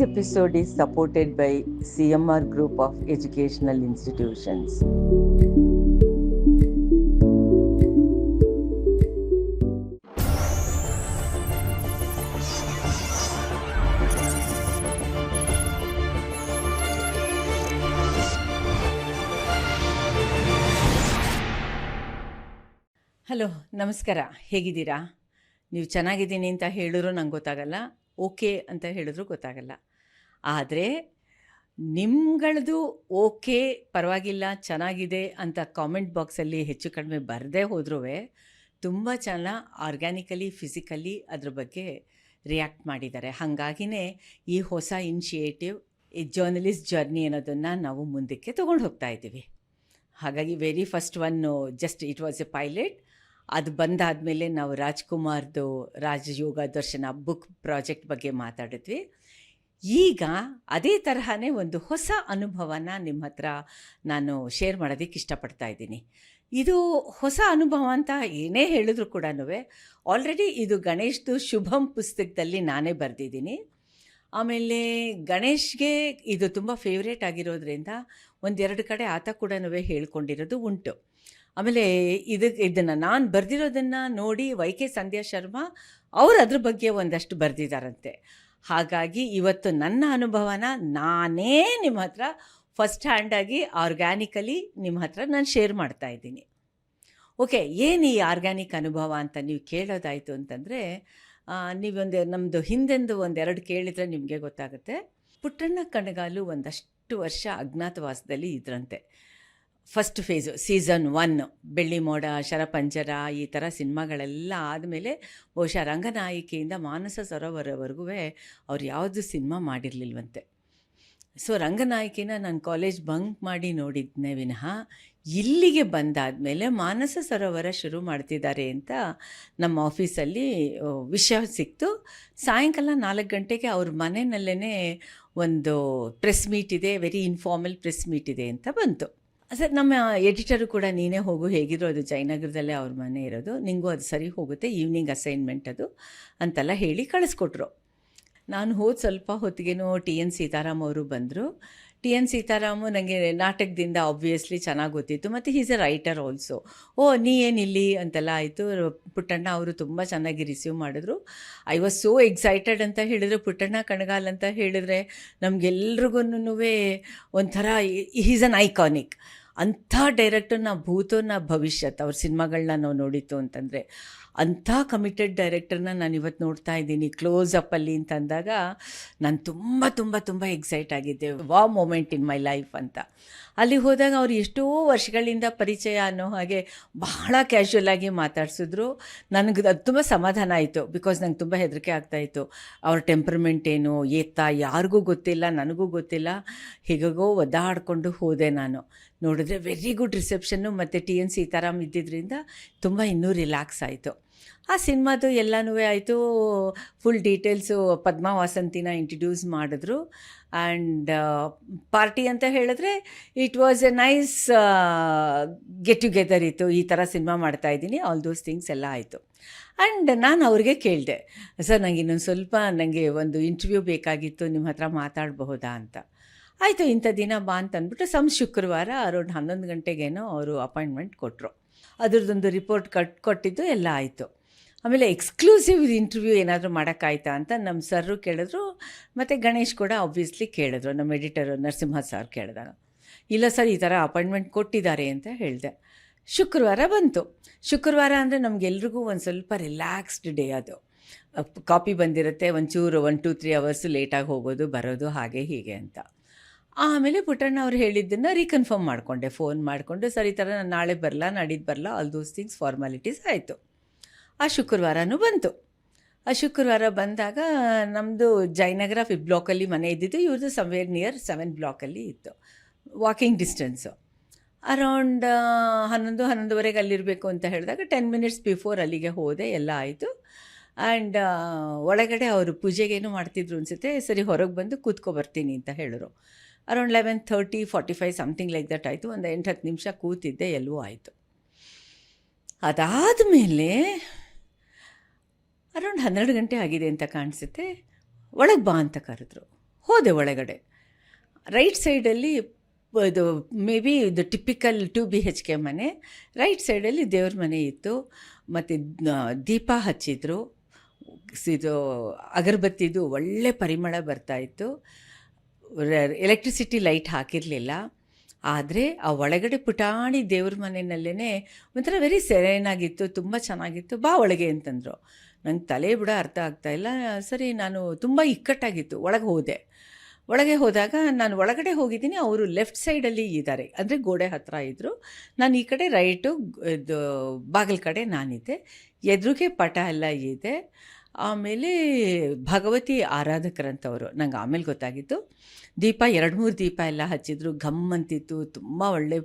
This episode is supported by CMR Group of Educational Institutions. Hello ನಮಸ್ಕಾರ ಹೇಗಿದ್ದೀರಾ ನೀವು ಚೆನ್ನಾಗಿದ್ದೀನಿ ಅಂತ ಹೇಳಿದ್ರು ನಂಗೆ ಗೊತ್ತಾಗಲ್ಲ ಓಕೆ ಅಂತ ಹೇಳಿದ್ರು ಗೊತ್ತಾಗಲ್ಲ ಆದರೆ ನಿಮ್ಗಳದು ಓಕೆ, ಪರವಾಗಿಲ್ಲ, ಚೆನ್ನಾಗಿದೆ ಅಂತ ಕಾಮೆಂಟ್ ಬಾಕ್ಸಲ್ಲಿ ಹೆಚ್ಚು ಕಡಿಮೆ ಬರದೇ ಹೋದ್ರೂ ತುಂಬ ಜನ ಆರ್ಗ್ಯಾನಿಕಲಿ ಫಿಸಿಕಲಿ ಅದ್ರ ಬಗ್ಗೆ ರಿಯಾಕ್ಟ್ ಮಾಡಿದ್ದಾರೆ. ಹಾಗಾಗಿನೇ ಈ ಹೊಸ ಇನಿಷಿಯೇಟಿವ್ ಈ ಜರ್ನಲಿಸ್ಟ್ ಜರ್ನಿ ಅನ್ನೋದನ್ನು ನಾವು ಮುಂದಕ್ಕೆ ತೊಗೊಂಡು ಹೋಗ್ತಾ ಇದ್ದೀವಿ. ಹಾಗಾಗಿ very first one just it was a pilot ಅದು ಬಂದಾದಮೇಲೆ ನಾವು ರಾಜ್ಕುಮಾರ್ದು ರಾಜಯೋಗ ದರ್ಶನ ಬುಕ್ ಪ್ರಾಜೆಕ್ಟ್ ಬಗ್ಗೆ ಮಾತಾಡಿದ್ವಿ. ಈಗ ಅದೇ ತರಹನೇ ಒಂದು ಹೊಸ ಅನುಭವನ ನಿಮ್ಮ ಹತ್ರ ನಾನು ಶೇರ್ ಮಾಡೋದಕ್ಕೆ ಇಷ್ಟಪಡ್ತಾ ಇದ್ದೀನಿ. ಇದು ಹೊಸ ಅನುಭವ ಅಂತ ಏನೇ ಹೇಳಿದ್ರು ಕೂಡ ಆಲ್ರೆಡಿ ಇದು ಗಣೇಶ್ದು ಶುಭಂ ಪುಸ್ತಕದಲ್ಲಿ ನಾನೇ ಬರೆದಿದ್ದೀನಿ. ಆಮೇಲೆ ಗಣೇಶ್ಗೆ ಇದು ತುಂಬ ಫೇವ್ರೇಟ್ ಆಗಿರೋದ್ರಿಂದ ಒಂದೆರಡು ಕಡೆ ಆತ ಕೂಡ ಹೇಳ್ಕೊಂಡಿರೋದು ಉಂಟು. ಆಮೇಲೆ ಇದು, ಇದನ್ನು ನಾನು ಬರೆದಿರೋದನ್ನು ನೋಡಿ ವೈ ಕೆ ಸಂಧ್ಯಾ ಶರ್ಮಾ ಅವರು ಅದ್ರ ಬಗ್ಗೆ ಒಂದಷ್ಟು ಬರೆದಿದ್ದಾರಂತೆ ಹಾಗಾಗಿ ಇವತ್ತು ನನ್ನ ಅನುಭವನ ನಾನೇ ನಿಮ್ಮ ಹತ್ರ ಫಸ್ಟ್ ಹ್ಯಾಂಡಾಗಿ ಆರ್ಗ್ಯಾನಿಕಲಿ ನಿಮ್ಮ ಹತ್ರ ನಾನು ಶೇರ್ ಮಾಡ್ತಾ ಇದ್ದೀನಿ. ಓಕೆ ಏನು ಈ ಆರ್ಗ್ಯಾನಿಕ್ ಅನುಭವ ಅಂತ ನೀವು ಕೇಳೋದಾಯಿತು ಅಂತಂದರೆ ನೀವೊಂದು ನಮ್ಮದು ಹಿಂದೆಂದು ಒಂದೆರಡು ಕೇಳಿದರೆ ನಿಮಗೆ ಗೊತ್ತಾಗುತ್ತೆ. ಪುಟ್ಟಣ್ಣ ಕಣಗಾಲು ಒಂದಷ್ಟು ವರ್ಷ ಅಜ್ಞಾತವಾಸದಲ್ಲಿ ಇದ್ರಂತೆ. ಫಸ್ಟ್ ಫೇಸು ಸೀಸನ್ ಒನ್ ಬೆಳ್ಳಿ ಮೋಡ, ಶರಪಂಜರ, ಈ ಥರ ಸಿನಿಮಾಗಳೆಲ್ಲ ಆದಮೇಲೆ ಬಹುಶಃ ರಂಗನಾಯಕಿಯಿಂದ ಮಾನಸ ಸರೋವರವರೆಗೂ ಅವ್ರು ಯಾವುದು ಸಿನಿಮಾ ಮಾಡಿರಲಿಲ್ವಂತೆ. ಸೊ ರಂಗನಾಯಕಿನ ನಾನು ಕಾಲೇಜ್ ಬಂಕ್ ಮಾಡಿ ನೋಡಿದ್ನೇ ವಿನಃ ಇಲ್ಲಿಗೆ ಬಂದಾದಮೇಲೆ ಮಾನಸ ಸರೋವರ ಶುರು ಮಾಡ್ತಿದ್ದಾರೆ ಅಂತ ನಮ್ಮ ಆಫೀಸಲ್ಲಿ ವಿಷಯ ಸಿಕ್ತು. ಸಾಯಂಕಾಲ ನಾಲ್ಕು ಗಂಟೆಗೆ ಅವ್ರ ಮನೆಯಲ್ಲೇ ಒಂದು ಪ್ರೆಸ್ ಮೀಟ್ ಇದೆ ವೆರಿ ಇನ್ಫಾರ್ಮಲ್ ಪ್ರೆಸ್ ಮೀಟ್ ಇದೆ ಅಂತ ಬಂತು. ಸರ್, ನಮ್ಮ ಎಡಿಟರು ಕೂಡ ನೀನೇ ಹೋಗು, ಹೇಗಿದ್ರು ಅದು ಜಯನಗರದಲ್ಲೇ ಅವ್ರ ಮನೆ ಇರೋದು. ನಿಂಗೂ ಅದು ಸರಿ ಹೋಗುತ್ತೆ ಈವ್ನಿಂಗ್ ಅಸೈನ್ಮೆಂಟ್ ಅದು ಅಂತೆಲ್ಲ ಹೇಳಿ ಕಳಿಸ್ಕೊಟ್ರು. ನಾನು ಹೋದ ಸ್ವಲ್ಪ ಹೊತ್ತಿಗೆನೋ ಟಿ ಎನ್ ಸೀತಾರಾಮ್ ಅವರು ಬಂದರು. ಟಿ ಎನ್ ಸೀತಾರಾಮು ನನಗೆ ನಾಟಕದಿಂದ ಆಬ್ವಿಯಸ್ಲಿ ಚೆನ್ನಾಗಿ ಗೊತ್ತಿತ್ತು, ಮತ್ತು ಈಸ್ ಎ ರೈಟರ್ ಆಲ್ಸೋ ಓ, ನೀ ಏನಿಲ್ಲಿ ಅಂತೆಲ್ಲ ಆಯಿತು. ಪುಟ್ಟಣ್ಣ ಅವರು ತುಂಬ ಚೆನ್ನಾಗಿ ರಿಸೀವ್ ಮಾಡಿದ್ರು. ಐ ವಾಸ್ ಸೋ ಎಕ್ಸೈಟೆಡ್ ಅಂತ ಹೇಳಿದರೆ. ಪುಟ್ಟಣ್ಣ ಕಣಗಾಲ್ ಅಂತ ಹೇಳಿದ್ರೆ ನಮಗೆಲ್ರಿಗೂ ಒಂಥರ ಈಸ್ ಅನ್ ಐಕಾನಿಕ್ ಅಂಥ ಡೈರೆಕ್ಟರ್ನ ಭೂತೋನ ಭವಿಷ್ಯತ್ ಅವ್ರ ಸಿನಿಮಾಗಳನ್ನ ನಾವು ನೋಡಿತ್ತು ಅಂತಂದರೆ ಅಂಥ ಕಮಿಟೆಡ್ ಡೈರೆಕ್ಟರ್ನ ನಾನು ಇವತ್ತು ನೋಡ್ತಾ ಇದ್ದೀನಿ. ಕ್ಲೋಸ್ ಅಪ್ಪಲ್ಲಿ ಅಂತ ಅಂದಾಗ ನಾನು ತುಂಬ ತುಂಬ ತುಂಬ ಎಕ್ಸೈಟ್ ಆಗಿದ್ದೆ. ವಾ ಮೂಮೆಂಟ್ ಇನ್ ಮೈ ಲೈಫ್ ಅಂತ. ಅಲ್ಲಿ ಹೋದಾಗ ಅವ್ರು ಎಷ್ಟೋ ವರ್ಷಗಳಿಂದ ಪರಿಚಯ ಅನ್ನೋ ಹಾಗೆ ಬಹಳ ಕ್ಯಾಶುವಲ್ ಆಗಿ ಮಾತಾಡಿಸಿದ್ರು. ನನಗೆ ಅದು ತುಂಬ ಸಮಾಧಾನ ಆಯಿತು. ಬಿಕಾಸ್ ನಂಗೆ ತುಂಬ ಹೆದರಿಕೆ ಆಗ್ತಾಯಿತ್ತು ಅವ್ರ ಟೆಂಪರ್ಮೆಂಟ್ ಏನು ಏತ್ತ ಯಾರಿಗೂ ಗೊತ್ತಿಲ್ಲ, ನನಗೂ ಗೊತ್ತಿಲ್ಲ. ಹೀಗಾಗೋ ಒದ್ದಾಡಿಕೊಂಡು ಹೋದೆ ನಾನು. ನೋಡಿದ್ರೆ ವೆರಿ ಗುಡ್ ರಿಸೆಪ್ಷನ್ನು ಮತ್ತು ಟಿ ಎನ್ ಸೀತಾರಾಮ್ ಇದ್ದಿದ್ದರಿಂದ ತುಂಬ ಇನ್ನೂ ರಿಲ್ಯಾಕ್ಸ್ ಆಯಿತು. ಆ ಸಿನಿಮಾದು ಎಲ್ಲನೂ ಆಯಿತು ಫುಲ್ ಡೀಟೇಲ್ಸು ಪದ್ಮಾ ವಾಸಂತಿನ ಇಂಟ್ರಡ್ಯೂಸ್ ಮಾಡಿದ್ರು ಆ್ಯಂಡ್ ಪಾರ್ಟಿ ಅಂತ ಹೇಳಿದ್ರೆ it was a nice get together ಇತ್ತು. ಈ ಥರ ಸಿನಿಮಾ ಮಾಡ್ತಾ ಇದ್ದೀನಿ ಆಲ್ ದೋಸ್ ಥಿಂಗ್ಸ್ ಎಲ್ಲ ಆಯಿತು. ಆ್ಯಂಡ್ ನಾನು ಅವ್ರಿಗೆ ಕೇಳಿದೆ, ಸರ್ ನನಗೆ ಇನ್ನೊಂದು ಸ್ವಲ್ಪ ನನಗೆ ಒಂದು ಇಂಟರ್ವ್ಯೂ ಬೇಕಾಗಿತ್ತು ನಿಮ್ಮ ಹತ್ರ ಮಾತಾಡಬಹುದಾ ಅಂತ. ಆಯಿತು, ಇಂಥ ದಿನ ಬಾ ಅಂತ ಅಂದ್ಬಿಟ್ಟು ಸಮ್ ಶುಕ್ರವಾರ ಅರೌಂಡ್ ಹನ್ನೊಂದು ಗಂಟೆಗೇನೋ ಅವರು ಅಪಾಯಿಂಟ್ಮೆಂಟ್ ಕೊಟ್ಟರು ಅದ್ರದ್ದೊಂದು ರಿಪೋರ್ಟ್ ಕಟ್, ಕೊಟ್ಟಿದ್ದು ಎಲ್ಲ ಆಯಿತು. ಆಮೇಲೆ ಎಕ್ಸ್ಕ್ಲೂಸಿವ್ ಇಂಟರ್ವ್ಯೂ ಏನಾದರೂ ಮಾಡೋಕ್ಕಾಯ್ತಾ ಅಂತ ನಮ್ಮ ಸರ್ರು ಕೇಳಿದ್ರು, ಮತ್ತು ಗಣೇಶ್ ಕೂಡ ಆಬ್ವಿಯಸ್ಲಿ ಕೇಳಿದ್ರು, ನಮ್ಮ ಎಡಿಟರು ನರಸಿಂಹ ಸರ್ ಕೇಳಿದಾಗ. ಇಲ್ಲ ಸರ್ ಈ ಥರ ಅಪಾಯಿಂಟ್ಮೆಂಟ್ ಕೊಟ್ಟಿದ್ದಾರೆ ಅಂತ ಹೇಳಿದೆ. ಶುಕ್ರವಾರ ಬಂತು. ಶುಕ್ರವಾರ ಅಂದರೆ ನಮಗೆಲ್ರಿಗೂ ಒಂದು ಸ್ವಲ್ಪ ರಿಲ್ಯಾಕ್ಸ್ಡ್ ಡೇ ಅದು. ಕಾಪಿ ಬಂದಿರುತ್ತೆ, ಒಂಚೂರು ಒನ್ ಟು ತ್ರೀ ಅವರ್ಸು ಲೇಟಾಗಿ ಹೋಗೋದು, ಬರೋದು, ಹಾಗೆ ಹೀಗೆ ಅಂತ. ಆಮೇಲೆ ಪುಟ್ಟಣ್ಣ ಅವ್ರು ಹೇಳಿದ್ದನ್ನು ರೀಕನ್ಫರ್ಮ್ ಮಾಡಿಕೊಂಡೆ ಫೋನ್ ಮಾಡಿಕೊಂಡು, ಸರಿ ಥರ ನಾನು ನಾಳೆ ಬರಲ್ಲ ನಾಡಿದ್ದು ಬರಲ್ಲ ಆಲ್ ದೋಸ್ ಥಿಂಗ್ಸ್ ಫಾರ್ಮಾಲಿಟೀಸ್ ಆಯಿತು. ಆ ಶುಕ್ರವಾರನೂ ಬಂತು. ಆ ಶುಕ್ರವಾರ ಬಂದಾಗ ನಮ್ಮದು ಜಯನಗರ ಫಿಫ್ತ್ ಬ್ಲಾಕಲ್ಲಿ ಮನೆ ಇದ್ದಿದ್ದು ಇವ್ರದ್ದು ಸಮ್ವೇರ್ ನಿಯರ್ ಸೆವೆನ್ ಬ್ಲಾಕಲ್ಲಿ ಇತ್ತು ವಾಕಿಂಗ್ ಡಿಸ್ಟೆನ್ಸು ಅರೌಂಡ್ ಹನ್ನೊಂದು, ಹನ್ನೊಂದುವರೆಗೆ ಅಲ್ಲಿರಬೇಕು ಅಂತ ಹೇಳಿದಾಗ ಟೆನ್ ಮಿನಿಟ್ಸ್ ಬಿಫೋರ್ ಅಲ್ಲಿಗೆ ಹೋದೆ, ಎಲ್ಲ ಆಯಿತು. ಆ್ಯಂಡ್ ಒಳಗಡೆ ಅವರು ಪೂಜೆಗೇನು ಮಾಡ್ತಿದ್ರು ಅನಿಸುತ್ತೆ, ಸರಿ, ಹೊರಗೆ ಬಂದು ಕೂತ್ಕೊ ಬರ್ತೀನಿ ಅಂತ ಹೇಳಿದ್ರು. Around eleven thirty forty five something like that ಆಯಿತು. ಒಂದು ಎಂಟು ಹತ್ತು ನಿಮಿಷ ಕೂತಿದ್ದೆ ಎಲ್ಲವೂ ಆಯಿತು. ಅದಾದ ಮೇಲೆ ಅರೌಂಡ್ ಹನ್ನೆರಡು ಗಂಟೆ ಆಗಿದೆ ಅಂತ ಕಾಣಿಸುತ್ತೆ. ಒಳಗೆ ಬಾ ಅಂತ ಕರೆದ್ರು. ಹೋದೆ ಒಳಗಡೆ. ರೈಟ್ ಸೈಡಲ್ಲಿ ಇದು ಮೇ ಬಿ ಇದು typical two B H K ಮನೆ. ರೈಟ್ ಸೈಡಲ್ಲಿ ದೇವ್ರ ಮನೆ ಇತ್ತು. ಮತ್ತು ದೀಪ ಹಚ್ಚಿದ್ರು. ಇದು ಅಗರಬತ್ತಿದು ಒಳ್ಳೆ ಪರಿಮಳ ಬರ್ತಾ ಇತ್ತು. ಎಲೆಕ್ಟ್ರಿಸಿಟಿ ಲೈಟ್ ಹಾಕಿರಲಿಲ್ಲ. ಆದರೆ ಆ ಒಳಗಡೆ ಪುಟಾಣಿ ದೇವ್ರ ಮನೆಯಲ್ಲೇ ಒಂಥರ ವೆರಿ ಸೆರೇನಾಗಿತ್ತು ತುಂಬ ಚೆನ್ನಾಗಿತ್ತು. ಬಾ ಒಳಗೆ ಅಂತಂದರು. ನಂಗೆ ತಲೆ ಬಿಡ ಅರ್ಥ ಆಗ್ತಾ ಇಲ್ಲ. ಸರಿ, ನಾನು ತುಂಬ ಇಕ್ಕಟ್ಟಾಗಿತ್ತು, ಒಳಗೆ ಹೋದೆ. ಒಳಗೆ ಹೋದಾಗ ನಾನು ಒಳಗಡೆ ಹೋಗಿದ್ದೀನಿ, ಅವರು ಲೆಫ್ಟ್ ಸೈಡಲ್ಲಿ ಇದ್ದಾರೆ ಅಂದರೆ ಗೋಡೆ ಹತ್ತಿರ ಇದ್ದರು ನಾನು ಈ ಕಡೆ ರೈಟು ಇದು, ಬಾಗಿಲ ಕಡೆ ನಾನಿದ್ದೆ. ಎದುರಿಗೆ ಪಟ ಎಲ್ಲ ಇದೆ. ಆಮೇಲೆ ಭಗವತಿ ಆರಾಧಕರಂತವರು ನಂಗೆ ಆಮೇಲೆ ಗೊತ್ತಾಗಿತ್ತು ದೀಪ, ಎರಡು ಮೂರು ದೀಪ ಎಲ್ಲ ಹಚ್ಚಿದ್ರು. ಘಮ್ ಅಂತಿತ್ತು, ತುಂಬ ಒಳ್ಳೆ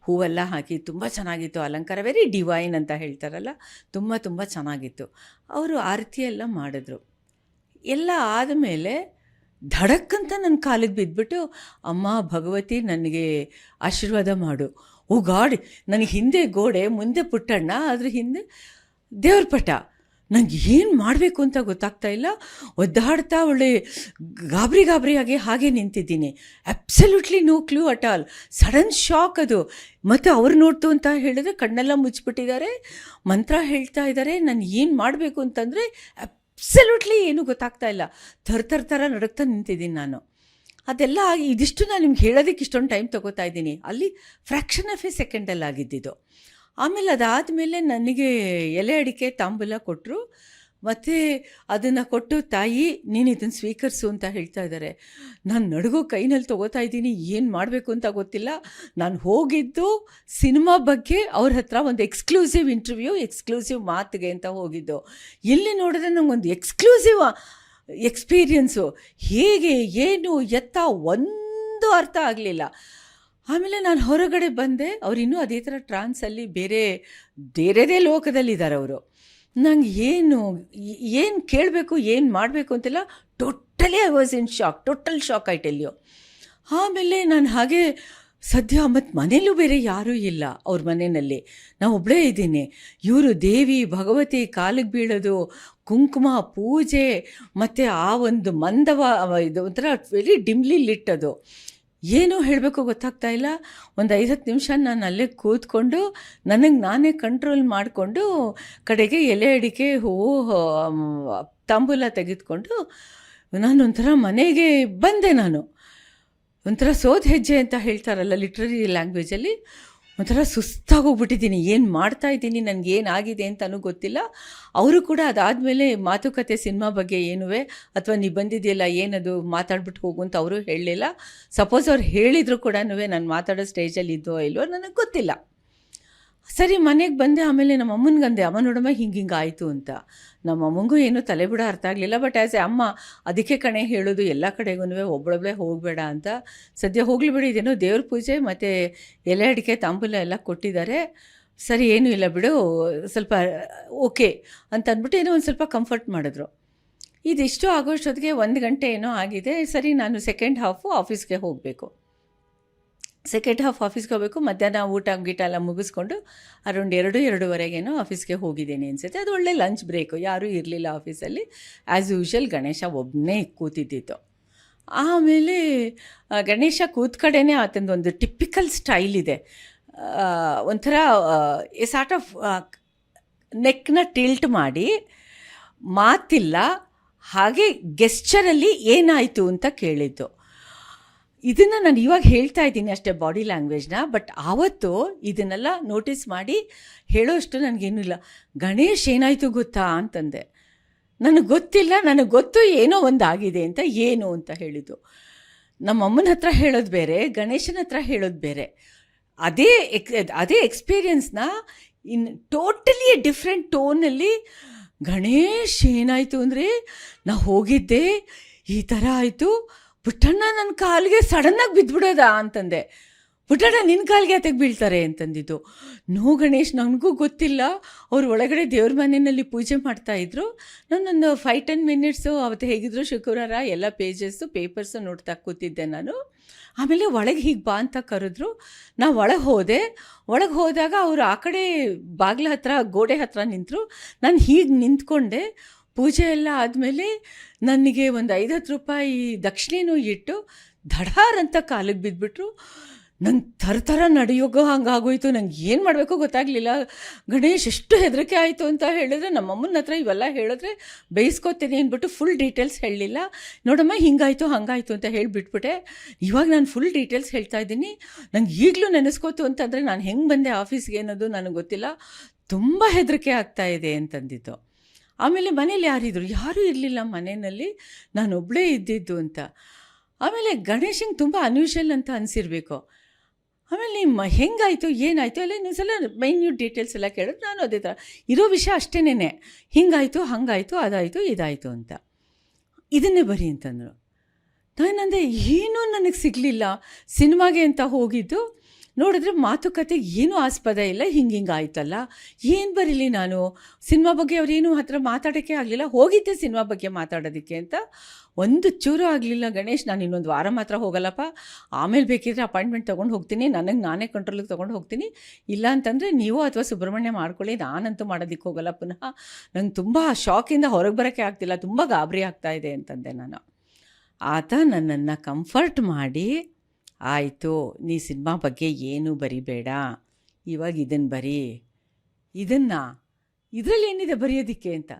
ಹೂವೆಲ್ಲ ಹಾಕಿ ತುಂಬ ಚೆನ್ನಾಗಿತ್ತು. ಅಲಂಕಾರ ವೆರಿ ಡಿವೈನ್ ಅಂತ ಹೇಳ್ತಾರಲ್ಲ, ತುಂಬ ತುಂಬ ಚೆನ್ನಾಗಿತ್ತು. ಅವರು ಆರತಿ ಎಲ್ಲ ಮಾಡಿದ್ರು. ಎಲ್ಲ ಆದಮೇಲೆ ಧಡಕ್ಕಂತ ನನ್ನ ಕಾಲಿಗೆ ಬಿದ್ದುಬಿಟ್ಟು ಅಮ್ಮ, ಭಗವತಿ ನನಗೆ ಆಶೀರ್ವಾದ ಮಾಡು. ಓ ಗಾಡಿ, ನನಗೆ ಹಿಂದೆ ಗೋಡೆ, ಮುಂದೆ ಪುಟ್ಟಣ್ಣ, ಅದ್ರ ಹಿಂದೆ ದೇವ್ರ ಪಟ. ನಂಗೆ ಏನು ಮಾಡಬೇಕು ಅಂತ ಗೊತ್ತಾಗ್ತಾ ಇಲ್ಲ. ಒದ್ದಾಡ್ತಾ ಒಳ್ಳೆ ಗಾಬರಿ ಗಾಬರಿಯಾಗಿ ಹಾಗೆ ನಿಂತಿದ್ದೀನಿ. Absolutely no clue at all sudden shock ಅದು. ಮತ್ತು ಅವ್ರು ನೋಡ್ತು ಅಂತ ಹೇಳಿದ್ರೆ ಕಣ್ಣೆಲ್ಲ ಮುಚ್ಚಿಬಿಟ್ಟಿದ್ದಾರೆ. ಮಂತ್ರ ಹೇಳ್ತಾ ಇದ್ದಾರೆ ನಾನು ಏನು ಮಾಡಬೇಕು ಅಂತಂದರೆ ಅಬ್ಸಲ್ಯೂಟ್ಲಿ ಏನೂ ಗೊತ್ತಾಗ್ತಾ ಇಲ್ಲ. ಥರ ಥರ ಥರ ನಡುಕ್ತಾ ನಿಂತಿದ್ದೀನಿ ನಾನು. ಅದೆಲ್ಲ ಆಗಿ ಇದಿಷ್ಟು ನಾನು ನಿಮ್ಗೆ ಹೇಳೋದಕ್ಕೆ ಇಷ್ಟೊಂದು ಟೈಮ್ ತೊಗೋತಾ ಇದ್ದೀನಿ. ಅಲ್ಲಿ ಫ್ರ್ಯಾಕ್ಷನ್ ಆಫ್ ಎ ಸೆಕೆಂಡಲ್ಲಿ ಆಗಿದ್ದಿದ್ದು ಆಮೇಲೆ ಅದಾದಮೇಲೆ ನನಗೆ ಎಲೆ ಅಡಿಕೆ ತಾಂಬೂಲ ಕೊಟ್ಟರು ಮತ್ತು ಅದನ್ನು ಕೊಟ್ಟು, ತಾಯಿ, ನೀನು ಇದನ್ನು ಸ್ವೀಕರಿಸು ಅಂತ ಹೇಳ್ತಾ ಇದ್ದಾರೆ ನಾನು ನಡುಗೋ ಕೈನಲ್ಲಿ ತೊಗೋತಾ ಇದ್ದೀನಿ. ಏನು ಮಾಡಬೇಕು ಅಂತ ಗೊತ್ತಿಲ್ಲ. ನಾನು ಹೋಗಿದ್ದು ಸಿನಿಮಾ ಬಗ್ಗೆ ಅವ್ರ ಹತ್ರ ಒಂದು ಎಕ್ಸ್ಕ್ಲೂಸಿವ್ ಇಂಟರ್ವ್ಯೂ, ಎಕ್ಸ್ಕ್ಲೂಸಿವ್ ಮಾತಿಗೆ ಅಂತ ಹೋಗಿದ್ದು. ಇಲ್ಲಿ ನೋಡಿದ್ರೆ ನಂಗೊಂದು ಎಕ್ಸ್ಕ್ಲೂಸಿವ್ ಎಕ್ಸ್ಪೀರಿಯನ್ಸು. ಹೇಗೆ, ಏನು, ಎತ್ತ, ಒಂದು ಅರ್ಥ ಆಗಲಿಲ್ಲ. ಆಮೇಲೆ ನಾನು ಹೊರಗಡೆ ಬಂದೆ, ಅವ್ರು ಇನ್ನೂ ಅದೇ ಥರ ಟ್ರಾನ್ಸಲ್ಲಿ ಬೇರೆ, ಬೇರೆದೇ ಲೋಕದಲ್ಲಿದ್ದಾರೆ ಅವರು. ನಂಗೆ ಏನು ಏನು ಕೇಳಬೇಕು, ಏನು ಮಾಡಬೇಕು ಅಂತೆಲ್ಲ totally I was in shock total shock I tell ಆಮೇಲೆ ನಾನು ಹಾಗೆ ಸದ್ಯ ಮತ್ತು ಮನೇಲೂ ಬೇರೆ ಯಾರೂ ಇಲ್ಲ ಅವ್ರ ಮನೆಯಲ್ಲಿ. ನಾವು ಒಬ್ಬಳೇ ಇದ್ದೀನಿ. ಇವರು ದೇವಿ, ಭಗವತಿ ಕಾಲಿಗೆ ಬೀಳೋದು, ಕುಂಕುಮ, ಪೂಜೆ, ಮತ್ತು ಆ ಒಂದು ಮಂದವ, ಇದು ಒಂಥರ ವೆರಿ ಡಿಮ್ಲಿ ಲಿಟ್ಟದು ಏನೂ ಹೇಳಬೇಕು ಗೊತ್ತಾಗ್ತಾ ಇಲ್ಲ. ಒಂದು ಐದು ಹತ್ತು ನಿಮಿಷ ನಾನು ಅಲ್ಲೇ ಕೂತ್ಕೊಂಡು ನನಗೆ ನಾನೇ ಕಂಟ್ರೋಲ್ ಮಾಡಿಕೊಂಡು ಕಡೆಗೆ ಎಲೆ ಅಡಿಕೆ, ಹೂವು ತಾಂಬೂಲ ತೆಗೆದುಕೊಂಡು ನಾನೊಂಥರ ಮನೆಗೆ ಬಂದೆ ನಾನು. ಒಂಥರ ಸೋದ ಹೆಜ್ಜೆ ಅಂತ ಹೇಳ್ತಾರಲ್ಲ ಲಿಟ್ರರಿ ಲ್ಯಾಂಗ್ವೇಜಲ್ಲಿ ಒಂಥರ ಸುಸ್ತಾಗೋಗ್ಬಿಟ್ಟಿದ್ದೀನಿ. ಏನು ಮಾಡ್ತಾ ಇದ್ದೀನಿ? ನನಗೆ ಏನಾಗಿದೆ ಅಂತಲೂ ಗೊತ್ತಿಲ್ಲ. ಅವರು ಕೂಡ ಅದಾದಮೇಲೆ ಮಾತುಕತೆ ಸಿನಿಮಾ ಬಗ್ಗೆ ಏನುವೆ ಅಥವಾ ನೀವು ಬಂದಿದೆಯಲ್ಲ, ಏನದು ಮಾತಾಡ್ಬಿಟ್ಟು ಹೋಗು ಅಂತ ಅವರು ಹೇಳಲಿಲ್ಲ. ಸಪೋಸ್ ಅವ್ರು ಹೇಳಿದರೂ ಕೂಡ ನಾನು ಮಾತಾಡೋ ಸ್ಟೇಜಲ್ಲಿ ಇದ್ದೋ ಇಲ್ವೋ ನನಗೆ ಗೊತ್ತಿಲ್ಲ. ಸರಿ, ಮನೆಗೆ ಬಂದೆ, ಆಮೇಲೆ ನಮ್ಮ ಅಮ್ಮನಿಗಂದೆ ಅಮ್ಮ ನೋಡಮ್ಮ, ಹಿಂಗೆ ಹಿಂಗೆ ಆಯಿತು ಅಂತ. ನಮ್ಮ ಅಮ್ಮಂಗೂ ಏನೂ ತಲೆ ಬಿಡ ಅರ್ಥ ಆಗಲಿಲ್ಲ ಬಟ್ ಆ್ಯಸ್ ಎ ಅಮ್ಮ, ಅದಕ್ಕೆ ಕಣೆ ಹೇಳೋದು ಎಲ್ಲ ಕಡೆಗೂ ಒಬ್ಬಳೊಬ್ಬಳೇ ಹೋಗಬೇಡ ಅಂತ. ಸದ್ಯ ಹೋಗ್ಲಿ ಬಿಡಿ, ಇದೇನೋ ದೇವ್ರ ಪೂಜೆ, ಮತ್ತು ಎಲೆ ಅಡಿಕೆ, ತಾಂಬೂಲ ಎಲ್ಲ ಕೊಟ್ಟಿದ್ದಾರೆ. ಸರಿ, ಏನೂ ಇಲ್ಲ ಬಿಡು, ಸ್ವಲ್ಪ ಓಕೆ ಅಂತ ಅಂದ್ಬಿಟ್ಟು ಏನೋ ಒಂದು ಸ್ವಲ್ಪ ಕಂಫರ್ಟ್ ಮಾಡಿದ್ರು. ಇದಿಷ್ಟು ಆಗೋಷ್ಟೊತ್ತಿಗೆ ಒಂದು ಗಂಟೆ ಏನೋ ಆಗಿದೆ, ಸರಿ, ನಾನು ಸೆಕೆಂಡ್ ಹಾಫು ಆಫೀಸ್ಗೆ ಹೋಗಬೇಕು. ಸೆಕೆಂಡ್ ಹಾಫ್ ಆಫೀಸ್ಗೆ ಹೋಗಬೇಕು, ಮಧ್ಯಾಹ್ನ ಊಟ ಗೀಟ ಎಲ್ಲ ಮುಗಿಸ್ಕೊಂಡು ಅರೌಂಡ್ ಎರಡು, ಎರಡೂವರೆಗೇನೋ ಆಫೀಸ್ಗೆ ಹೋಗಿದ್ದೀನಿ ಅನಿಸುತ್ತೆ. ಅದು ಒಳ್ಳೆ ಲಂಚ್ ಬ್ರೇಕು ಯಾರೂ ಇರಲಿಲ್ಲ ಆಫೀಸಲ್ಲಿ ಆ್ಯಸ್ ಯೂಶ್ವಲ್ ಗಣೇಶ ಒಬ್ಬನೇ ಕೂತಿದ್ದಿತ್ತು. ಆಮೇಲೆ ಗಣೇಶ ಕೂತ್ ಕಡೆನೇ ಆತಂದೊಂದು ಟಿಪಿಕಲ್ ಸ್ಟೈಲ್ ಇದೆ. ಒಂಥರ ಎ ಸಾರ್ಟ್ ಆಫ್ ನೆಕ್ನ ಟಿಲ್ಟ್ ಮಾಡಿ, ಮಾತಿಲ್ಲ, ಹಾಗೆ ಗೆಸ್ಚರಲ್ಲಿ ಏನಾಯಿತು ಅಂತ ಕೇಳಿದ್ದು. ಇದನ್ನು ನಾನು ಇವಾಗ ಹೇಳ್ತಾ ಇದ್ದೀನಿ ಅಷ್ಟೇ ಬಾಡಿ ಲ್ಯಾಂಗ್ವೇಜ್ನ ಬಟ್ ಆವತ್ತು ಇದನ್ನೆಲ್ಲ ನೋಟಿಸ್ ಮಾಡಿ ಹೇಳೋಷ್ಟು ನನಗೇನು ಇಲ್ಲ. ಗಣೇಶ್ ಏನಾಯಿತು ಗೊತ್ತಾ ಅಂತಂದೆ. ನನಗೆ ಗೊತ್ತಿಲ್ಲ, ನನಗೆ ಗೊತ್ತು ಏನೋ ಒಂದು ಆಗಿದೆ ಅಂತ ಏನು ಅಂತ ಹೇಳಿದ್ದು. ನಮ್ಮ ಅಮ್ಮನ ಹತ್ರ ಹೇಳೋದು ಬೇರೆ, ಗಣೇಶನ ಹತ್ರ ಹೇಳೋದು ಬೇರೆ. ಅದೇ ಎಕ್ಸ್ ಅದೇ ಎಕ್ಸ್ಪೀರಿಯನ್ಸ್ನ ಇನ್ ಟೋಟಲಿ ಡಿಫ್ರೆಂಟ್ ಟೋನಲ್ಲಿ ಗಣೇಶ್ ಏನಾಯಿತು ಅಂದರೆ, ನಾ ಹೋಗಿದ್ದೆ, ಈ ಥರ ಆಯಿತು ಪುಟ್ಟಣ್ಣ ನನ್ನ ಕಾಲಿಗೆ ಸಡನ್ನಾಗಿ ಬಿದ್ದುಬಿಡೋದ ಅಂತಂದೆ. ಪುಟ್ಟಣ್ಣ ನಿನ್ನ ಕಾಲಿಗೆ ಅತೆಗೆ ಬೀಳ್ತಾರೆ ಅಂತಂದಿದ್ದು. ನೋ ಗಣೇಶ್, ನನಗೂ ಗೊತ್ತಿಲ್ಲ. ಅವ್ರು ಒಳಗಡೆ ದೇವ್ರ ಮನೆಯಲ್ಲಿ ಪೂಜೆ ಮಾಡ್ತಾಯಿದ್ರು ನಾನೊಂದು ಫೈವ್ ಟೆನ್ ಮಿನಿಟ್ಸು ಅವತ್ತು ಹೇಗಿದ್ರು ಶುಕ್ರವಾರ ಎಲ್ಲ ಪೇಜಸ್ಸು ಪೇಪರ್ಸು ನೋಡ್ತಾ ಕೂತಿದ್ದೆ ನಾನು. ಆಮೇಲೆ ಒಳಗೆ ಹೀಗೆ ಬಾ ಅಂತ ಕರೆದ್ರು. ನಾ ಒಳಗೆ ಹೋದೆ. ಒಳಗೆ ಹೋದಾಗ ಅವರು ಆ ಕಡೆ ಬಾಗಿಲ ಹತ್ರ, ಗೋಡೆ ಹತ್ರ ನಿಂತರು. ನಾನು ಹೀಗೆ ನಿಂತ್ಕೊಂಡೆ. ಪೂಜೆ ಎಲ್ಲ ಆದಮೇಲೆ ನನಗೆ ಒಂದು ಐವತ್ತು ರೂಪಾಯಿ ದಕ್ಷಿಣೆನೂ ಇಟ್ಟು ಧಡಾರ್ ಅಂತ ಕಾಲಿಗೆ ಬಿದ್ದುಬಿಟ್ರು ನಂಗೆ ಥರ ಥರ ನಡೆಯೋಗೋ ಹಂಗಾಗೋಯ್ತು. ನಂಗೆ ಏನು ಮಾಡಬೇಕು ಗೊತ್ತಾಗಲಿಲ್ಲ. ಗಣೇಶ್, ಎಷ್ಟು ಹೆದರಿಕೆ ಆಯಿತು ಅಂತ ಹೇಳಿದ್ರೆ ನಮ್ಮಮ್ಮನ ಹತ್ರ ಇವೆಲ್ಲ ಹೇಳಿದ್ರೆ ಬೇಯಿಸ್ಕೊತೀನಿ ಅಂದ್ಬಿಟ್ಟು ಫುಲ್ ಡೀಟೇಲ್ಸ್ ಹೇಳಲಿಲ್ಲ ನೋಡಮ್ಮ, ಹಿಂಗಾಯಿತು, ಹಂಗಾಯಿತು ಅಂತ ಹೇಳಿಬಿಟ್ಬಿಟ್ಟೆ ಇವಾಗ ನಾನು ಫುಲ್ ಡೀಟೇಲ್ಸ್ ಹೇಳ್ತಾ ಇದ್ದೀನಿ. ನಂಗೆ ಈಗಲೂ ನೆನೆಸ್ಕೋತು ಅಂತಂದರೆ ನಾನು ಹೆಂಗೆ ಬಂದೆ ಆಫೀಸ್ಗೆ ಅನ್ನೋದು ನನಗೆ ಗೊತ್ತಿಲ್ಲ. ತುಂಬ ಹೆದರಿಕೆ ಆಗ್ತಾ ಇದೆ ಅಂತಂದಿದ್ದು. ಆಮೇಲೆ ಮನೇಲಿ ಯಾರಿದ್ರು? ಯಾರೂ ಇರಲಿಲ್ಲ ಮನೆಯಲ್ಲಿ. ನಾನು ಒಬ್ಬಳೇ ಇದ್ದಿದ್ದು ಅಂತ. ಆಮೇಲೆ ಗಣೇಶಂಗೆ ತುಂಬ ಅನ್ಯೂಷಲ್ ಅಂತ ಅನಿಸಿರ್ಬೇಕು. ಆಮೇಲೆ ನಿಮ್ಮ ಹೆಂಗಾಯಿತು? ಏನಾಯಿತು? ಎಲ್ಲ ಇನ್ನೊಂದ್ಸಲ ಮೈನ್ಯೂಟ್ ಡೀಟೇಲ್ಸ್ ಎಲ್ಲ ಕೇಳಿದ್ರೆ ನಾನು ಅದೇ ಥರ. ಇರೋ ವಿಷಯ ಅಷ್ಟೇನೆ ಹಿಂಗಾಯಿತು, ಹಂಗಾಯಿತು, ಅದಾಯಿತು, ಇದಾಯಿತು ಅಂತ. ಇದನ್ನೇ ಬರಿ ಅಂತಂದರು. ನಾನಂದೆ, ಏನೂ ನನಗೆ ಸಿಗಲಿಲ್ಲ. ಸಿನಿಮಾಗೆ ಅಂತ ಹೋಗಿದ್ದು. ನೋಡಿದ್ರೆ ಮಾತುಕತೆ ಏನೂ ಆಸ್ಪದ ಇಲ್ಲ, ಹಿಂಗೆ ಹಿಂಗೆ ಆಯ್ತಲ್ಲ? ಏನು ಬರೀಲಿ ನಾನು? ಸಿನಿಮಾ ಬಗ್ಗೆ ಅವರೇನು ಹತ್ರ ಮಾತಾಡೋಕ್ಕೆ ಆಗಲಿಲ್ಲ. ಹೋಗಿದ್ದೆ ಸಿನಿಮಾ ಬಗ್ಗೆ ಮಾತಾಡೋದಕ್ಕೆ ಅಂತ. ಒಂದು ಚೂರು ಆಗಲಿಲ್ಲ ಗಣೇಶ್, ನಾನು ಇನ್ನೊಂದು ವಾರ ಮಾತ್ರ ಹೋಗಲ್ಲಪ್ಪ. ಆಮೇಲೆ ಬೇಕಿದ್ರೆ ಅಪಾಯಿಂಟ್ಮೆಂಟ್ ತೊಗೊಂಡು ಹೋಗ್ತೀನಿ. ನನಗೆ ನಾನೇ ಕಂಟ್ರೋಲಿಗೆ ತೊಗೊಂಡು ಹೋಗ್ತೀನಿ. ಇಲ್ಲ ಅಂತಂದರೆ ನೀವು ಅಥವಾ ಸುಬ್ರಹ್ಮಣ್ಯ ಮಾಡ್ಕೊಳ್ಳಿ, ನಾನಂತೂ ಮಾಡೋದಕ್ಕೆ ಹೋಗಲ್ಲ ಪುನಃ. ನಂಗೆ ತುಂಬ ಶಾಕಿಂದ ಹೊರಗೆ ಬರೋಕ್ಕೆ ಆಗ್ತಿಲ್ಲ. ತುಂಬ ಗಾಬರಿ ಆಗ್ತಾ ಇದೆ ಅಂತಂದೆ ನಾನು. ಆತ ನನ್ನನ್ನು ಕಂಫರ್ಟ್ ಮಾಡಿ ಆಯಿತು, ನೀ ಸಿನಿಮಾ ಬಗ್ಗೆ ಏನೂ ಬರಿಬೇಡ. ಇವಾಗ ಇದನ್ನು ಬರಿ, ಇದನ್ನು, ಇದರಲ್ಲಿ ಏನಿದೆ ಬರೆಯೋದಕ್ಕೆ ಅಂತ.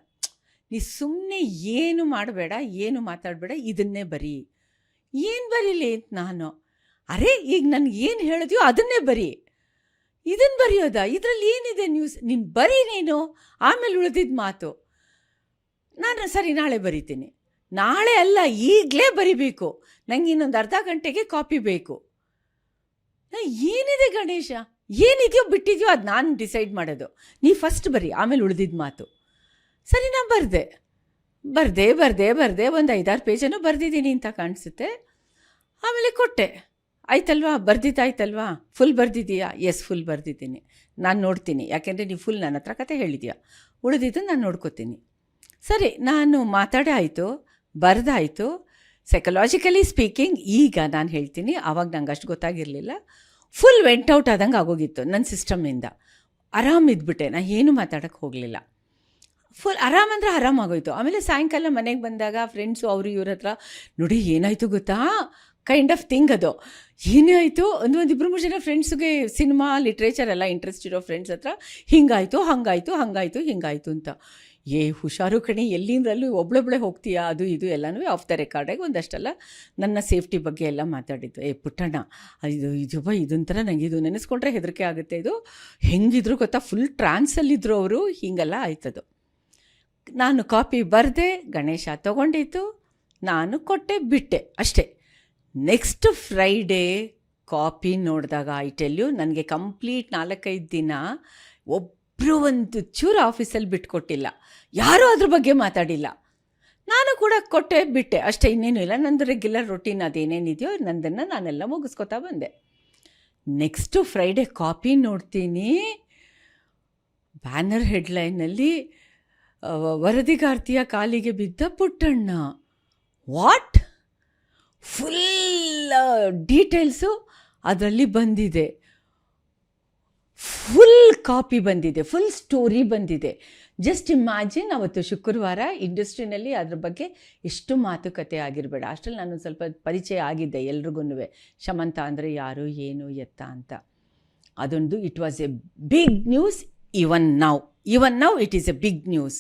ನೀ ಸುಮ್ಮನೆ ಏನು ಮಾಡಬೇಡ, ಏನು ಮಾತಾಡಬೇಡ, ಇದನ್ನೇ ಬರಿ. ಏನು ಬರೀಲಿ ಅಂತ ನಾನು? ಅರೆ, ಈಗ ನನಗೆ ಏನು ಹೇಳಿದ್ಯೋ ಅದನ್ನೇ ಬರಿ. ಇದನ್ನು ಬರೆಯೋದಾ? ಇದರಲ್ಲಿ ಏನಿದೆ ನ್ಯೂಸ್ ನೀನು ಬರೀ ನೀನು, ಆಮೇಲೆ ಉಳಿದಿದ್ದ ಮಾತು. ನಾನು ಸರಿ, ನಾಳೆ ಬರಿತೀನಿ. ನಾಳೆ ಅಲ್ಲ, ಈಗಲೇ ಬರಿಬೇಕು. ನಂಗೆ ಇನ್ನೊಂದು ಅರ್ಧ ಗಂಟೆಗೆ ಕಾಪಿ ಬೇಕು. ಏನಿದೆ ಗಣೇಶ? ಏನಿದೆಯೋ ಬಿಟ್ಟಿದೆಯೋ ಅದು ನಾನು ಡಿಸೈಡ್ ಮಾಡೋದು. ನೀ ಫಸ್ಟ್ ಬರಿ ಆಮೇಲೆ ಉಳಿದಿದ್ದ ಮಾತು. ಸರಿ, ನಾನು ಬರ್ದೆ. ಬರದೆ ಬರದೆ ಬರದೆ, ಒಂದು ಐದಾರು ಪೇಜನ್ನು ಬರೆದಿದ್ದೀನಿ ಅಂತ ಕಾಣಿಸುತ್ತೆ. ಆಮೇಲೆ ಕೊಟ್ಟೆ. ಆಯ್ತಲ್ವಾ? ಬರ್ದಿದ್ದಾಯ್ತಲ್ವಾ? ಫುಲ್ ಬರ್ದಿದ್ದೀಯಾ? ಎಸ್ ಫುಲ್ ಬರ್ದಿದ್ದೀನಿ. ನಾನು ನೋಡ್ತೀನಿ. ಯಾಕೆಂದರೆ ನೀವು ಫುಲ್ ನನ್ನ ಹತ್ರ ಕತೆ ಹೇಳಿದ್ಯಾ? ಉಳಿದಿದ್ದು ನಾನು ನೋಡ್ಕೋತೀನಿ. ಸರಿ, ನಾನು ಮಾತಾಡೇ ಆಯಿತು. ಬರೆದಾಯಿತು. ಸೈಕಲಾಜಿಕಲಿ ಸ್ಪೀಕಿಂಗ್ ಈಗ ನಾನು ಹೇಳ್ತೀನಿ ಆವಾಗ ನಂಗೆ ಅಷ್ಟು ಗೊತ್ತಾಗಿರಲಿಲ್ಲ. ಫುಲ್ ವೆಂಟ್ ಔಟ್ ಆದಂಗೆ ಆಗೋಗಿತ್ತು ನನ್ನ ಸಿಸ್ಟಮಿಂದ ಆರಾಮ್ ಇದ್ಬಿಟ್ಟೆ ನಾನು ಏನು ಮಾತಾಡೋಕ್ಕೆ ಹೋಗಲಿಲ್ಲ. ಫುಲ್ ಆರಾಮಂದ್ರೆ ಆರಾಮಾಗೋಯ್ತು ಆಮೇಲೆ ಸಾಯಂಕಾಲ ಮನೆಗೆ ಬಂದಾಗ ಫ್ರೆಂಡ್ಸು ಅವರು ಇವ್ರ ಹತ್ರ, ನೋಡಿ, ಏನಾಯಿತು ಗೊತ್ತಾ? ಕೈಂಡ್ ಆಫ್ ಥಿಂಗ್ ಅದು. ಏನೇ ಆಯಿತು? ಒಂದು ಒಂದು ಇಬ್ಬರು ಮೂರು ಜನ ಫ್ರೆಂಡ್ಸ್ಗೆ ಸಿನಿಮಾ ಲಿಟ್ರೇಚರ್ ಎಲ್ಲ ಇಂಟ್ರೆಸ್ಟ್ ಇರೋ ಫ್ರೆಂಡ್ಸ್ ಹತ್ರ, ಹಿಂಗಾಯಿತು, ಹಂಗಾಯಿತು ಹಂಗಾಯಿತು, ಹಿಂಗಾಯಿತು ಅಂತ. ಏ ಹುಷಾರು ಕಣಿ ಎಲ್ಲಿಂದಲ್ಲೂ ಒಬ್ಳೊಬ್ಳೆ ಹೋಗ್ತೀಯಾ? ಅದು ಇದು ಎಲ್ಲನೂ ಆಫ್ ದ ರೆಕಾರ್ಡಾಗಿ ಒಂದಷ್ಟೆಲ್ಲ ನನ್ನ ಸೇಫ್ಟಿ ಬಗ್ಗೆ ಎಲ್ಲ ಮಾತಾಡಿದ್ದು. ಏ ಪುಟ್ಟಣ್ಣ, ಇದು ಇದು ಇದೊಂಥರ ನನಗೆ ಇದು ನೆನೆಸ್ಕೊಂಡ್ರೆ ಹೆದರಿಕೆ ಆಗುತ್ತೆ ಇದು. ಹೆಂಗಿದ್ರು ಗೊತ್ತಾ ಫುಲ್ ಟ್ರಾನ್ಸಲ್ಲಿದ್ದರು ಅವರು, ಹೀಗೆಲ್ಲ ಆಯ್ತದು. ನಾನು ಕಾಪಿ ಬರೆದೆ, ಗಣೇಶ ತೊಗೊಂಡಿತ್ತು ನಾನು ಕೊಟ್ಟೆ, ಬಿಟ್ಟೆ, ಅಷ್ಟೇ. ನೆಕ್ಸ್ಟ್ ಫ್ರೈಡೇ ಕಾಪಿ ನೋಡಿದಾಗ ಐ ಟೆಲ್ ನನಗೆ ಕಂಪ್ಲೀಟ್ ನಾಲ್ಕೈದು ದಿನ ಒಬ್ಬರು ಒಂದು ಚೂರು ಆಫೀಸಲ್ಲಿ ಬಿಟ್ಕೊಟ್ಟಿಲ್ಲ. ಯಾರೂ ಅದ್ರ ಬಗ್ಗೆ ಮಾತಾಡಿಲ್ಲ. ನಾನು ಕೂಡ ಕೊಟ್ಟೆ, ಬಿಟ್ಟೆ. ಅಷ್ಟೇ, ಇನ್ನೇನು ಇಲ್ಲ. ನಂದು ರೆಗ್ಯುಲರ್ ರೊಟೀನ್ ಅದೇನೇನಿದೆಯೋ ನಂದನ್ನು ನಾನೆಲ್ಲ ಮುಗಿಸ್ಕೊತಾ ಬಂದೆ. ನೆಕ್ಸ್ಟು ಫ್ರೈಡೇ ಕಾಪಿ ನೋಡ್ತೀನಿ. ಬ್ಯಾನರ್ ಹೆಡ್ಲೈನಲ್ಲಿ ವರದಿಗಾರ್ತಿಯ ಕಾಲಿಗೆ ಬಿದ್ದ ಪುಟ್ಟಣ್ಣ. ವಾಟ್ ಫುಲ್ ಡೀಟೇಲ್ಸು ಅದರಲ್ಲಿ ಬಂದಿದೆ. ಕಾಪಿ ಬಂದಿದೆ ಫುಲ್ ಸ್ಟೋರಿ ಬಂದಿದೆ. ಜಸ್ಟ್ ಇಮ್ಯಾಜಿನ್ ಅವತ್ತು ಶುಕ್ರವಾರ ಇಂಡಸ್ಟ್ರಿನಲ್ಲಿ ಅದ್ರ ಬಗ್ಗೆ ಎಷ್ಟು ಮಾತುಕತೆ ಆಗಿರಬೇಡ. ಅಷ್ಟರಲ್ಲಿ ನಾನು ಸ್ವಲ್ಪ ಪರಿಚಯ ಆಗಿದ್ದೆ ಎಲ್ರಿಗೂ ಶಮಂತ ಅಂದರೆ ಯಾರು, ಏನು, ಎತ್ತ ಅಂತ. ಅದೊಂದು it was a big news even now even now it is a big news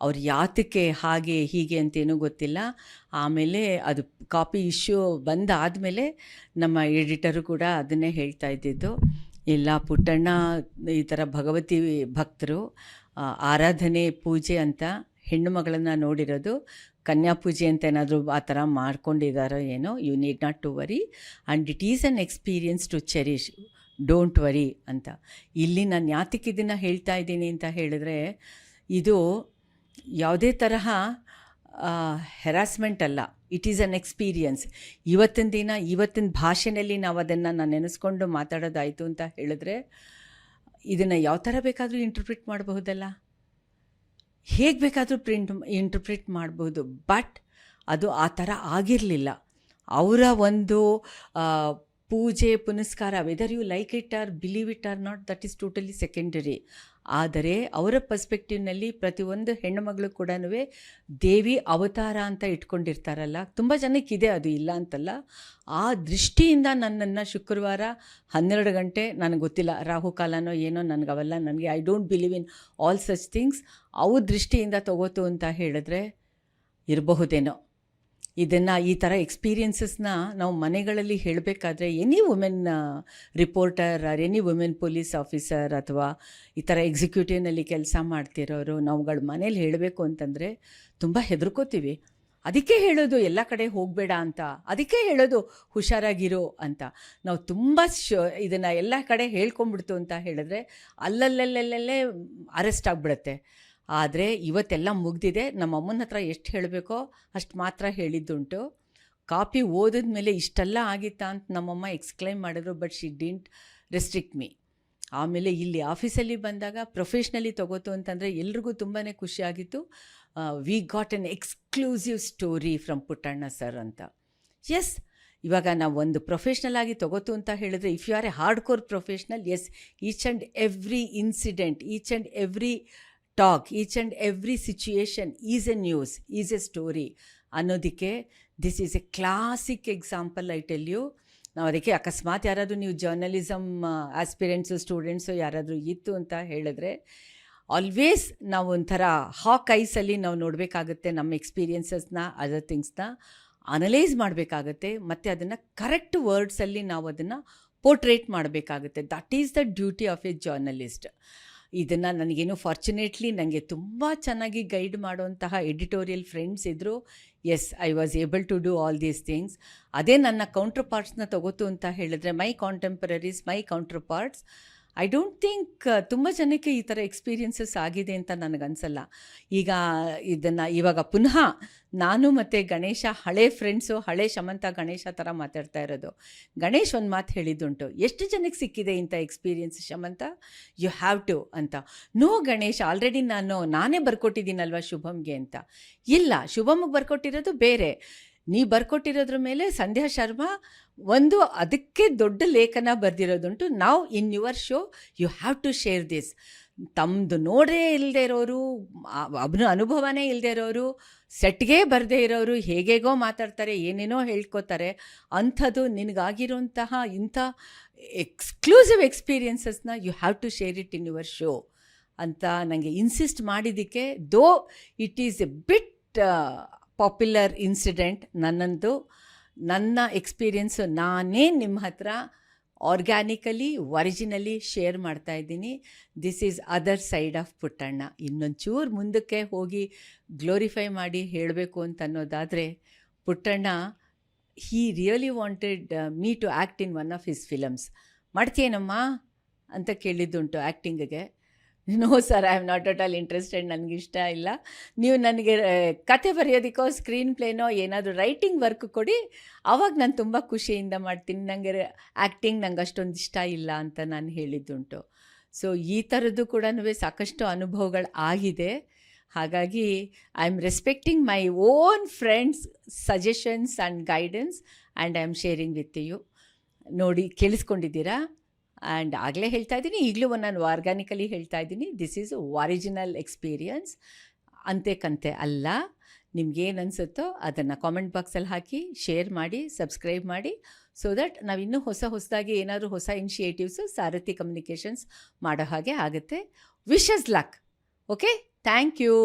ಅವ್ರು ಯಾತಕ್ಕೆ, ಹಾಗೆ, ಹೀಗೆ ಅಂತೇನೂ ಗೊತ್ತಿಲ್ಲ. ಆಮೇಲೆ ಅದು ಕಾಪಿ ಇಶ್ಯೂ ಬಂದಾದಮೇಲೆ ನಮ್ಮ ಎಡಿಟರು ಕೂಡ ಅದನ್ನೇ ಹೇಳ್ತಾ ಇದ್ದಿದ್ದು. ಇಲ್ಲ, ಪುಟ್ಟಣ್ಣ ಈ ಥರ ಭಗವತಿ ಭಕ್ತರು ಆರಾಧನೆ ಪೂಜೆ ಅಂತ ಹೆಣ್ಣು ಮಗಳನ್ನು ನೋಡಿರೋದು, ಕನ್ಯಾ ಪೂಜೆ ಅಂತ ಏನಾದರೂ ಆ ಥರ ಮಾಡ್ಕೊಂಡಿದ್ದಾರೋ ಏನೋ you need not to worry and it is an experience to cherish don't worry ಅಂತ. ಇಲ್ಲಿ ನಾನು ಯಾತಕ್ಕೆ ಇದನ್ನು ಹೇಳ್ತಾ ಇದ್ದೀನಿ ಅಂತ ಹೇಳಿದ್ರೆ, ಇದು ಯಾವುದೇ ತರಹ ಹೆರಾಸ್ಮೆಂಟ್ ಅಲ್ಲ. ಇಟ್ ಈಸ್ ಅನ್ ಎಕ್ಸ್ಪೀರಿಯನ್ಸ್ ಇವತ್ತಿನ ದಿನ, ಇವತ್ತಿನ ಭಾಷೆಯಲ್ಲಿ ನಾವು ಅದನ್ನು ನಾನು ನೆನೆಸ್ಕೊಂಡು ಮಾತಾಡೋದಾಯಿತು ಅಂತ ಹೇಳಿದ್ರೆ, ಇದನ್ನು ಯಾವ ಥರ ಬೇಕಾದರೂ ಇಂಟರ್ಪ್ರಿಟ್ ಮಾಡಬಹುದಲ್ಲ? ಹೇಗೆ ಬೇಕಾದರೂ ಪ್ರಿಂಟ್ ಇಂಟರ್ಪ್ರಿಟ್ ಮಾಡಬಹುದು ಬಟ್ ಅದು ಆ ಥರ ಆಗಿರಲಿಲ್ಲ. ಅವರ ಒಂದು ಪೂಜೆ, ಪುನಸ್ಕಾರ whether you like it or believe it or not that is totally secondary ಆದರೆ ಅವರ ಪರ್ಸ್ಪೆಕ್ಟಿವ್ನಲ್ಲಿ ಪ್ರತಿಯೊಂದು ಹೆಣ್ಣುಮಗಳು ಕೂಡ ದೇವಿ ಅವತಾರ ಅಂತ ಇಟ್ಕೊಂಡಿರ್ತಾರಲ್ಲ, ತುಂಬ ಜನಕ್ಕಿದೆ ಅದು ಇಲ್ಲ ಅಂತಲ್ಲ. ಆ ದೃಷ್ಟಿಯಿಂದ ನನ್ನನ್ನು ಶುಕ್ರವಾರ ಹನ್ನೆರಡು ಗಂಟೆ, ನನಗೆ ಗೊತ್ತಿಲ್ಲ ರಾಹುಕಾಲನೋ ಏನೋ ನನಗೆ ಅವೆಲ್ಲ ನನಗೆ I don't believe in all such things ಅವು ದೃಷ್ಟಿಯಿಂದ ತಗೋತು ಅಂತ ಹೇಳಿದ್ರೆ ಇರಬಹುದೇನೋ. ಇದನ್ನು ಈ ಥರ ಎಕ್ಸ್ಪೀರಿಯನ್ಸಸ್ನ ನಾವು ಮನೆಗಳಲ್ಲಿ ಹೇಳಬೇಕಾದ್ರೆ any women reporter or any women police officer ಅಥವಾ ಈ ಥರ ಎಕ್ಸಿಕ್ಯೂಟಿವ್ನಲ್ಲಿ ಕೆಲಸ ಮಾಡ್ತಿರೋರು, ನಾವುಗಳು ಮನೇಲಿ ಹೇಳಬೇಕು ಅಂತಂದರೆ ತುಂಬ ಹೆದರ್ಕೋತೀವಿ. ಅದಕ್ಕೆ ಹೇಳೋದು ಎಲ್ಲ ಕಡೆ ಹೋಗಬೇಡ ಅಂತ, ಅದಕ್ಕೆ ಹೇಳೋದು ಹುಷಾರಾಗಿರೋ ಅಂತ. ನಾವು ತುಂಬ ಶೋ, ಇದನ್ನು ಎಲ್ಲ ಕಡೆ ಹೇಳ್ಕೊಂಬಿಡ್ತು ಅಂತ ಹೇಳಿದ್ರೆ ಅಲ್ಲಲ್ಲಲ್ಲಲ್ಲೇ ಅರೆಸ್ಟ್ ಆಗಿಬಿಡುತ್ತೆ. ಆದರೆ ಇವತ್ತೆಲ್ಲ ಮುಗ್ದಿದೆ. ನಮ್ಮ ಅಮ್ಮನ ಹತ್ರ ಎಷ್ಟು ಹೇಳಬೇಕೋ ಅಷ್ಟು ಮಾತ್ರ ಹೇಳಿದ್ದುಂಟು. ಕಾಪಿ ಓದಿದ ಮೇಲೆ ಇಷ್ಟೆಲ್ಲ ಆಗಿತ್ತಾ ಅಂತ ನಮ್ಮಮ್ಮ ಎಕ್ಸ್ಕ್ಲೈಮ್ ಮಾಡಿದ್ರು but she didn't restrict me ಆಮೇಲೆ ಇಲ್ಲಿ ಆಫೀಸಲ್ಲಿ ಬಂದಾಗ ಪ್ರೊಫೆಷ್ನಲಿ ತೊಗೋತು ಅಂತಂದರೆ ಎಲ್ರಿಗೂ ತುಂಬಾ ಖುಷಿಯಾಗಿತ್ತು we got an exclusive story from Puttanna sir ಅಂತ. ಎಸ್ ಇವಾಗ ನಾವು ಒಂದು ಪ್ರೊಫೆಷ್ನಲ್ ಆಗಿ ತೊಗೋತು ಅಂತ ಹೇಳಿದ್ರೆ if you are a hardcore professional as each and every incident each and every talk each and every situation is a news is a story ಅನ್ನೋದಕ್ಕೆ this is a classic example I tell you ನಾವು ಅದಕ್ಕೆ ಅಕಸ್ಮಾತ್ ಯಾರಾದರೂ ನೀವು journalism aspirants students ಯಾರಾದರೂ ಇತ್ತು ಅಂತ ಹೇಳಿದ್ರೆ ಆಲ್ವೇಸ್ ನಾವು ಒಂಥರ ಹಾಕ್ ಐಸಲ್ಲಿ ನಾವು ನೋಡಬೇಕಾಗುತ್ತೆ ನಮ್ಮ ಎಕ್ಸ್ಪೀರಿಯೆನ್ಸಸ್ನ ಅದರ್ ಥಿಂಗ್ಸ್ನ ಅನಲೈಸ್ ಮಾಡಬೇಕಾಗತ್ತೆ, ಮತ್ತು ಅದನ್ನು ಕರೆಕ್ಟ್ ವರ್ಡ್ಸಲ್ಲಿ ನಾವು ಅದನ್ನು ಪೋರ್ಟ್ರೇಟ್ ಮಾಡಬೇಕಾಗುತ್ತೆ. That is the duty of a journalist ಇದನ್ನು ನನಗೇನು ಫಾರ್ಚುನೇಟ್ಲಿ ನನಗೆ ತುಂಬ ಚೆನ್ನಾಗಿ ಗೈಡ್ ಮಾಡುವಂತಹ ಎಡಿಟೋರಿಯಲ್ ಫ್ರೆಂಡ್ಸ್ ಇದ್ದರು as I was able to do all these things ಅದೇ ನನ್ನ ಕೌಂಟ್ರ್ ಪಾರ್ಟ್ಸ್ನ ತಗೋತು ಅಂತ ಹೇಳಿದ್ರೆ my contemporaries my counterparts I don't think ತುಂಬ ಜನಕ್ಕೆ ಈ ಥರ ಎಕ್ಸ್ಪೀರಿಯನ್ಸಸ್ ಆಗಿದೆ ಅಂತ ನನಗನ್ಸಲ್ಲ. ಈಗ ಇದನ್ನು ಇವಾಗ ಪುನಃ ನಾನು ಮತ್ತು ಗಣೇಶ, ಹಳೆ ಫ್ರೆಂಡ್ಸು ಹಳೆ ಶಮಂತ, ಗಣೇಶ ಥರ ಮಾತಾಡ್ತಾ ಇರೋದು. ಗಣೇಶ್ ಒಂದು ಮಾತು ಹೇಳಿದ್ದುಂಟು. ಎಷ್ಟು ಜನಕ್ಕೆ ಸಿಕ್ಕಿದೆ ಇಂಥ experience Shamantha? You have to ಅಂತ. ನೋ ಗಣೇಶ್ ಆಲ್ರೆಡಿ ನಾನು, ನಾನೇ ಬರ್ಕೊಟ್ಟಿದ್ದೀನಲ್ವ ಶುಭಮ್ಗೆ ಅಂತ. ಇಲ್ಲ, ಶುಭಮ್ಗೆ ಬರ್ಕೊಟ್ಟಿರೋದು ಬೇರೆ. ನೀ ಬರ್ಕೊಟ್ಟಿರೋದ್ರ ಮೇಲೆ ಸಂಧ್ಯಾ ಶರ್ಮಾ ಒಂದು ಅದಕ್ಕೆ ದೊಡ್ಡ ಲೇಖನ ಬರೆದಿರೋದುಂಟು. ನಾವು in your show, you have to share this. ತಮ್ಮದು ನೋಡೇ ಇಲ್ಲದೆ ಇರೋರು ಅಬ್ನ ಅನುಭವನೇ ಇಲ್ಲದೆ ಇರೋರು, ಸೆಟ್ಗೆ ಬರದೇ ಇರೋರು ಹೇಗೇಗೋ ಮಾತಾಡ್ತಾರೆ, ಏನೇನೋ ಹೇಳ್ಕೋತಾರೆ. ಅಂಥದ್ದು ನಿನಗಾಗಿರೋಂತಹ ಇಂಥ exclusive ಎಕ್ಸ್ಪೀರಿಯನ್ಸಸ್ನ you have to share it in your show ಅಂತ ನನಗೆ ಇನ್ಸಿಸ್ಟ್ ಮಾಡಿದ್ದಕ್ಕೆ though it is a bit popular incident ನನ್ನಂದು. ನನ್ನ ಎಕ್ಸ್ಪೀರಿಯೆನ್ಸು ನಾನೇ ನಿಮ್ಮ ಹತ್ರ ಆರ್ಗ್ಯಾನಿಕಲಿ ಒರಿಜಿನಲಿ ಶೇರ್ ಮಾಡ್ತಾ ಇದ್ದೀನಿ. This is other side of Puttanna. ಇನ್ನೊಂಚೂರು ಮುಂದಕ್ಕೆ ಹೋಗಿ ಗ್ಲೋರಿಫೈ ಮಾಡಿ ಹೇಳಬೇಕು ಅಂತ ಅನ್ನೋದಾದರೆ Puttanna he really wanted me to act in one of his films ಮಾಡ್ತೀಯೇನಮ್ಮ? ಅಂತ ಕೇಳಿದ್ದುಂಟು ಆ್ಯಕ್ಟಿಂಗಿಗೆ no sir I am not at all interested ನನಗೆ ಇಷ್ಟ ಇಲ್ಲ. ನೀವು ನನಗೆ ಕತೆ ಬರೆಯೋದಕ್ಕೋ ಸ್ಕ್ರೀನ್ ಪ್ಲೇನೋ ಏನಾದರೂ ರೈಟಿಂಗ್ ವರ್ಕ್ ಕೊಡಿ. ಆವಾಗ ನಾನು ತುಂಬ ಖುಷಿಯಿಂದ ಮಾಡ್ತೀನಿ. ನನಗೆ ಆ್ಯಕ್ಟಿಂಗ್ ನಂಗೆ ಅಷ್ಟೊಂದು ಇಷ್ಟ ಇಲ್ಲ ಅಂತ ನಾನು ಹೇಳಿದ್ದುಂಟು. ಸೊ ಈ ಥರದ್ದು ಕೂಡ ಸಾಕಷ್ಟು ಅನುಭವಗಳು ಆಗಿದೆ. ಹಾಗಾಗಿ I am respecting my own friends suggestions and guidance and I am sharing with you ನೋಡಿ, ಕೇಳಿಸ್ಕೊಂಡಿದ್ದೀರಾ? ಆ್ಯಂಡ್ ಆಗಲೇ ಹೇಳ್ತಾ ಇದ್ದೀನಿ, ಈಗಲೂ ನಾನು ಆರ್ಗ್ಯಾನಿಕಲಿ ಹೇಳ್ತಾ ಇದ್ದೀನಿ. ದಿಸ್ ಈಸ್ ಒರಿಜಿನಲ್ ಎಕ್ಸ್ಪೀರಿಯನ್ಸ್ ಅಂತೆ ಕಂತೆ ಅಲ್ಲ. ನಿಮ್ಗೇನು ಅನಿಸುತ್ತೋ ಅದನ್ನು ಕಾಮೆಂಟ್ ಬಾಕ್ಸಲ್ಲಿ ಹಾಕಿ ಶೇರ್ ಮಾಡಿ ಸಬ್ಸ್ಕ್ರೈಬ್ ಮಾಡಿ ಸೊ ದಟ್ ನಾವು ಇನ್ನೂ ಹೊಸ ಹೊಸದಾಗಿ ಏನಾದರೂ ಹೊಸ ಇನಿಷಿಯೇಟಿವ್ಸು ಸಾರಥಿ ಕಮ್ಯುನಿಕೇಷನ್ಸ್ ಮಾಡೋ ಹಾಗೆ ಆಗುತ್ತೆ. Wishes luck okay thank you